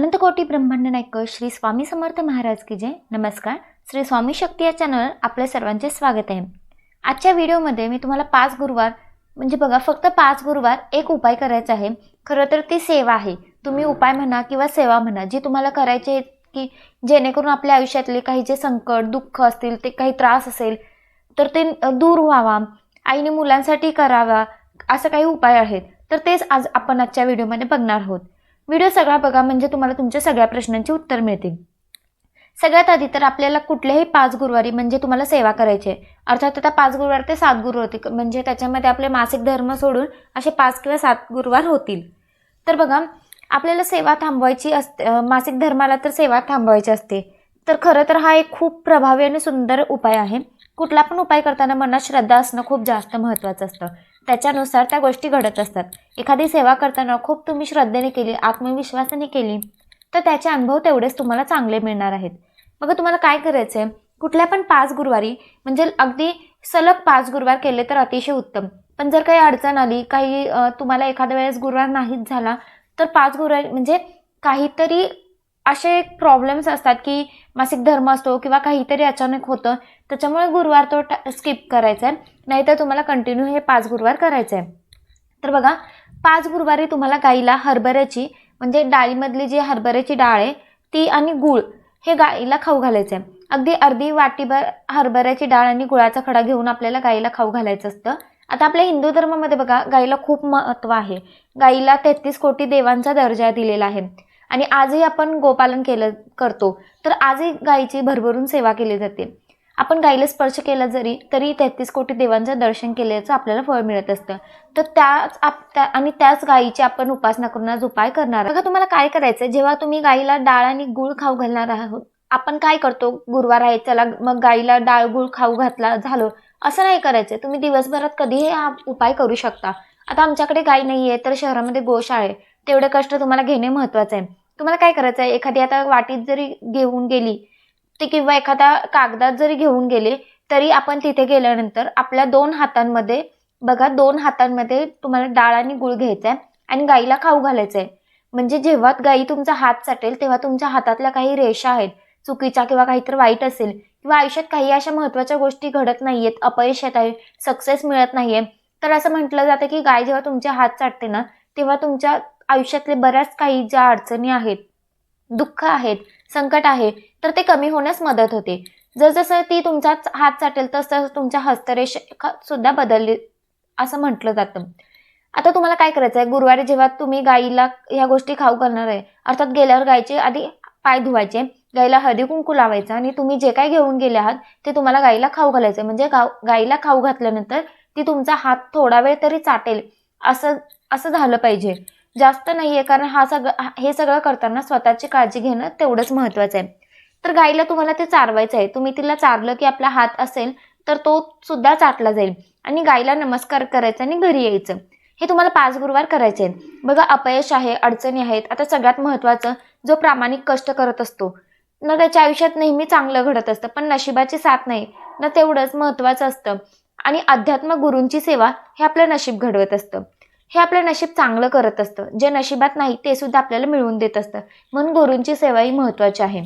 अनंतकोटी ब्रह्मांड नायक श्री स्वामी समर्थ महाराज की जय. नमस्कार. श्री स्वामी शक्ती या चॅनल आपल्या सर्वांचे स्वागत आहे. आजच्या व्हिडिओमध्ये मी तुम्हाला पाच गुरुवार म्हणजे बघा फक्त पाच गुरुवार एक उपाय करायचा आहे. खरं तर ती सेवा आहे. तुम्ही उपाय म्हणा किंवा सेवा म्हणा जी तुम्हाला करायची आहे की जेणेकरून आपल्या आयुष्यातले काही जे संकट दुःख असतील ते काही त्रास असेल तर ते दूर व्हावा. आईने मुलांसाठी करावा असं काही उपाय आहेत तर तेच आज आपण आजच्या व्हिडिओमध्ये बघणार आहोत. व्हिडिओ सगळा बघा म्हणजे तुम्हाला तुमच्या सगळ्या प्रश्नांची उत्तर मिळतील. सगळ्यात आधी तर आपल्याला कुठल्याही पाच गुरुवारी म्हणजे तुम्हाला सेवा करायची आहे. अर्थात आता पाच गुरुवार ते सात गुरुवार होते म्हणजे त्याच्यामध्ये आपले मासिक धर्म सोडून असे पाच किंवा सात गुरुवार होतील. तर बघा आपल्याला सेवा थांबवायची असते मासिक धर्माला तर सेवा थांबवायची असते. तर खरं तर हा एक खूप प्रभावी आणि सुंदर उपाय आहे. कुठला पण उपाय करताना मनात श्रद्धा असणं खूप जास्त महत्त्वाचं असतं. त्याच्यानुसार त्या गोष्टी घडत असतात. एखादी सेवा करताना खूप तुम्ही श्रद्धेने केली आत्मविश्वासाने केली तर त्याचे अनुभव तेवढेच तुम्हाला चांगले मिळणार आहेत. मग तुम्हाला काय करायचं आहे कुठल्या पण पाच गुरुवारी म्हणजे अगदी सलग पाच गुरुवार केले तर अतिशय उत्तम. पण जर काही अडचण आली काही तुम्हाला एखाद्या वेळेस गुरुवार नाहीच झाला तर पाच गुरुवार म्हणजे काहीतरी असे प्रॉब्लेम्स असतात की मासिक धर्म असतो किंवा काहीतरी अचानक होतं त्याच्यामुळे गुरुवार तो स्किप करायचा आहे. नाहीतर तुम्हाला कंटिन्यू हे पाच गुरुवार करायचं आहे. तर बघा पाच गुरुवारी तुम्हाला गाईला हरभऱ्याची म्हणजे डाळीमधली जी हरभऱ्याची डाळ आहे ती आणि गूळ हे गाईला खाऊ घालायचं आहे. अगदी अर्धी वाटीभर हरभऱ्याची डाळ आणि गुळाचा खडा घेऊन आपल्याला गाईला खाऊ घालायचं असतं. आता आपल्या हिंदू धर्मामध्ये बघा गाईला खूप महत्त्व आहे. गाईला तेहतीस कोटी देवांचा दर्जा दिलेला आहे. आणि आजही आपण गोपालन केलं करतो. तर आजही गाईची भरभरून सेवा केली जाते. आपण गाईला स्पर्श केला जरी तरी तेहतीस कोटी देवांचं दर्शन केल्याचं आपल्याला फळ मिळत असतं. तर त्याच आप त्या आणि त्याच गायीची आपण उपासना करून आज उपाय करणार बघा तुम्हाला काय करायचं जेव्हा तुम्ही गाईला डाळ आणि गूळ खाऊ घालणार आहोत आपण काय करतो? गुरुवार आहे चला मग गाईला डाळ गुळ खाऊ घातला झालो असं नाही करायचं तुम्ही दिवसभरात कधीही हा उपाय करू शकता. आता आमच्याकडे गाय नाही आहे तर शहरामध्ये गोशाळा आहे. तेवढे कष्ट तुम्हाला घेणे महत्त्वाचं आहे. तुम्हाला काय करायचं आहे एखादी आता वाटीत जरी घेऊन गेली ते किंवा एखादा कागदात जरी घेऊन गेले तरी आपण तिथे गेल्यानंतर आपल्या दोन हातांमध्ये बघा दोन हातांमध्ये तुम्हाला डाळ आणि गुळ घ्यायचा आहे आणि गाईला खाऊ घालायचं आहे म्हणजे जेव्हा गाई तुमचा हात चाटेल तेव्हा तुमच्या हातातल्या काही रेषा आहेत चुकीच्या किंवा काहीतरी वाईट असेल किंवा आयुष्यात काही अशा महत्त्वाच्या गोष्टी घडत नाही आहेत अपयश येत आहे सक्सेस मिळत नाही आहे तर असं म्हटलं जातं की गाय जेव्हा तुमचे हात चाटते ना तेव्हा तुमच्या आयुष्यातले बऱ्याच काही ज्या अडचणी आहेत दुःख आहेत संकट आहे तर ते कमी होण्यास मदत होते. जसजसं ती तुमचा हात चाटेल तसं तुमच्या हस्तरेषा सुद्धा बदलली असं म्हटलं जातं. आता तुम्हाला काय करायचं आहे? गुरुवारी जेव्हा तुम्ही गाईला ह्या गोष्टी खाऊ करणार आहे अर्थात गेल्यावर गायचे आधी पाय धुवायचे गाईला हळदी कुंकू लावायचं आणि तुम्ही जे काही घेऊन गेले आहात ते तुम्हाला गाईला खाऊ घालायचं म्हणजे गाव गाईला खाऊ घातल्यानंतर ती तुमचा हात थोडा वेळ तरी चाटेल असं असं झालं पाहिजे. जास्त नाही आहे कारण हा सगळं हे सगळं करताना स्वतःची काळजी घेणं तेवढंच महत्त्वाचं आहे. तर गाईला तुम्हाला ते चारवायचं आहे. तुम्ही तिला चारलं की आपला हात असेल तर तो सुद्धा चाटला जाईल. आणि गाईला नमस्कार करायचा आणि घरी यायचं. हे तुम्हाला पाच गुरुवार करायचे आहेत. बघा अपयश आहे अडचणी आहेत. आता सगळ्यात महत्त्वाचं जो प्रामाणिक कष्ट करत असतो. ना त्याच्या आयुष्यात नेहमी चांगलं घडत असतं पण नशिबाची साथ नाही. ना तेवढंच महत्त्वाचं असतं. आणि अध्यात्म गुरूंची सेवा हे आपलं नशीब घडवत असतं. हे आपलं नशीब चांगलं करत असतं. जे नशिबात नाही ते सुद्धा आपल्याला मिळवून देत असतं. म्हणून गुरूंची सेवा ही महत्त्वाची आहे.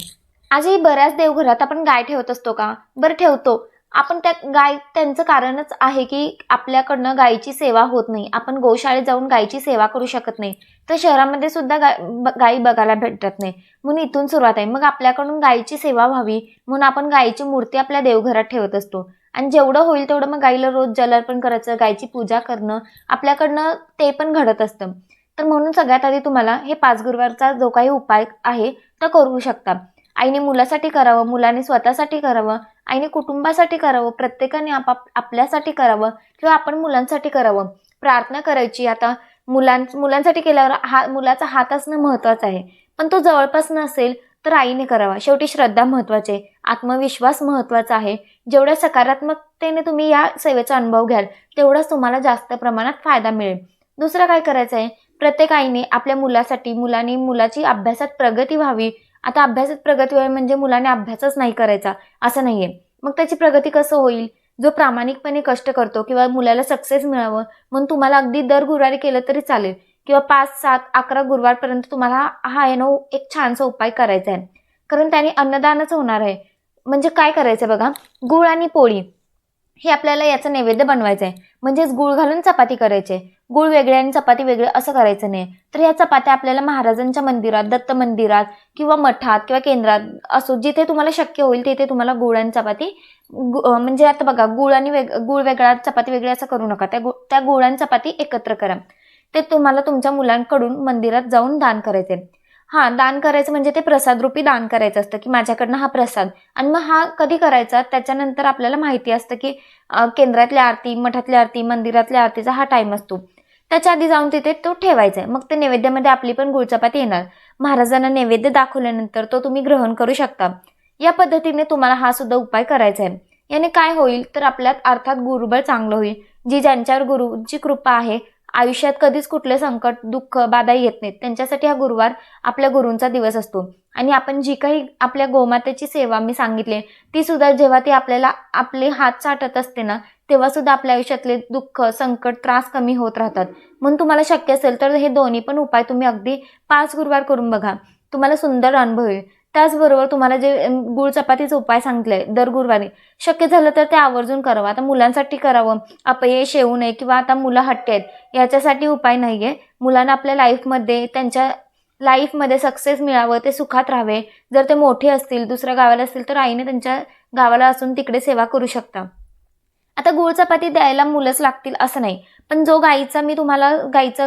आजही बऱ्याच देवघरात आपण गाय ठेवत असतो का? बरं ठेवतो. आपण त्या गाय त्यांचं कारणच आहे की आपल्याकडनं गायीची सेवा होत नाही. आपण गोशाळेत जाऊन गायीची सेवा करू शकत नाही. तर शहरामध्ये सुद्धा गाय ब- गायी बघायला भेटत नाही. म्हणून इथून सुरुवात आहे. मग आपल्याकडून गायीची सेवा व्हावी. म्हणून आपण गायीची मूर्ती आपल्या देवघरात ठेवत असतो. आणि जेवढं होईल तेवढं मग गाईला रोज जलार्पण करायचं गायची पूजा करणं आपल्याकडनं ते पण घडत असतं. तर म्हणून सगळ्यात आधी तुम्हाला हे पाच गुरुवारचा जो काही उपाय आहे तो करू शकता. आईने मुलासाठी करावं मुलाने स्वतःसाठी करावं आईने कुटुंबासाठी करावं प्रत्येकाने आपाप आपल्यासाठी करावं किंवा आपण मुलांसाठी करावं. प्रार्थना करायची. आता मुलां मुलांसाठी केल्यावर हा मुलाचा हात असणं महत्त्वाचं आहे. पण तो जवळपास नसेल तर आईने करावा. शेवटी श्रद्धा महत्त्वाची आहे. आत्मविश्वास महत्त्वाचा आहे. जेवढ्या सकारात्मकतेने तुम्ही या सेवेचा अनुभव घ्याल तेवढाच तुम्हाला जास्त प्रमाणात फायदा मिळेल. दुसरं काय करायचं आहे? प्रत्येक आईने आपल्या मुलासाठी मुलाने मुलाची अभ्यासात प्रगती व्हावी. आता अभ्यासात प्रगती व्हावी म्हणजे मुलाने अभ्यासच नाही करायचा असं नाही आहे मग त्याची प्रगती कसं होईल? जो प्रामाणिकपणे कष्ट करतो किंवा मुलाला सक्सेस मिळावं म्हणून तुम्हाला अगदी दर गुरुवारी केलं तरी चालेल. किंवा पाच सात अकरा गुरुवारपर्यंत तुम्हाला हा आहे ना एक छानसा उपाय करायचा आहे. कारण त्याने अन्नदानच होणार आहे. म्हणजे काय करायचं बघा? गुळ आणि पोळी हे आपल्याला याचं नैवेद्य बनवायचं आहे म्हणजेच गुळ घालून चपाती करायचे. आहे गुळ वेगळे आणि चपाती वेगळे असं करायचं नाही. तर ह्या चपात्या आपल्याला महाराजांच्या मंदिरात दत्त मंदिरात किंवा मठात किंवा केंद्रात असो जिथे तुम्हाला शक्य होईल तिथे तुम्हाला गुळ आणि चपाती गु- म्हणजे आता बघा गुळ आणि वेग गुळ वेगळा चपाती वेगळी असं करू नका. त्या गु त्या गुळ आणि चपाती एकत्र करा. ते तुम्हाला तुमच्या मुलांकडून मंदिरात जाऊन दान करायचे हां दान करायचं म्हणजे ते प्रसादरूपी दान करायचं असतं की माझ्याकडनं हा प्रसाद. आणि मग हा कधी करायचा? त्याच्यानंतर आपल्याला माहिती असतं की केंद्रातल्या आरती मठातल्या आरती मंदिरातल्या आरतीचा हा टाईम असतो. त्याच्या आधी जाऊन तिथे तो ठेवायचा आहे. मग ते नैवेद्यामध्ये आपली पण गुळचपाती येणार. महाराजांना नैवेद्य दाखवल्यानंतर तो तुम्ही ग्रहण करू शकता. या पद्धतीने तुम्हाला हा सुद्धा उपाय करायचा आहे. याने काय होईल? तर आपल्यात अर्थात गुरुबळ चांगलं होईल. जी ज्यांच्यावर गुरुची कृपा आहे आयुष्यात कधीच कुठले संकट दुःख बाधा येत नाहीत. त्यांच्यासाठी हा गुरुवार आपल्या गुरूंचा दिवस असतो. आणि आपण जी काही आपल्या गोमातेची सेवा मी सांगितली ती सुद्धा जेव्हा ती आपल्याला आपले हात चाटत असते ना तेव्हा सुद्धा आपल्या आयुष्यातले दुःख संकट त्रास कमी होत राहतात. म्हणून तुम्हाला शक्य असेल तर हे दोन्ही पण उपाय तुम्ही अगदी पाच गुरुवार करून बघा. तुम्हाला सुंदर अनुभव येईल. त्याचबरोबर तुम्हाला जे गुळ चपातीचा उपाय सांगितले दर गुरुवारी. शक्य झालं तर ते आवर्जून करावं. आता मुलांसाठी करावं. अपयश येऊ नये किंवा आता मुलं हट्टी आहेत याच्यासाठी उपाय नाही आहे मुलांना आपल्या लाईफमध्ये त्यांच्या लाईफमध्ये सक्सेस मिळावं ते सुखात राहावे. जर ते मोठे असतील दुसऱ्या गावाला असतील तर आईने त्यांच्या गावाला असून तिकडे सेवा करू शकता. आता गुळ चपाती द्यायला मुलंच लागतील असं नाही. पण जो गाईचा मी तुम्हाला गाईचा